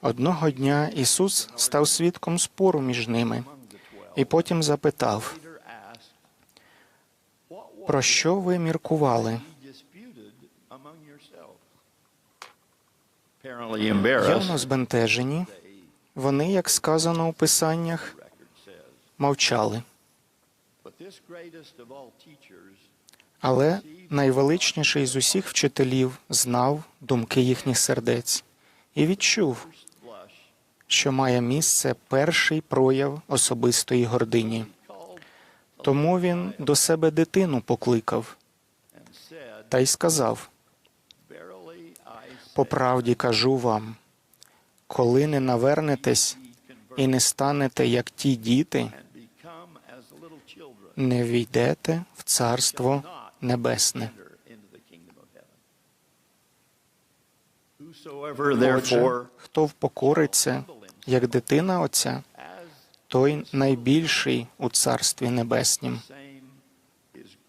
Одного дня Ісус став свідком спору між ними і потім запитав, про що ви міркували? Явно збентежені. Вони, як сказано у писаннях, мовчали. Але найвеличніший з усіх вчителів знав думки їхніх сердець і відчув, що має місце перший прояв особистої гордині. Тому він до себе дитину покликав та й сказав: по правді кажу вам, коли не навернетесь і не станете як ті діти, не війдете в царство небесне. Отже, хто впокориться, як дитина Отця, той найбільший у царстві небеснім.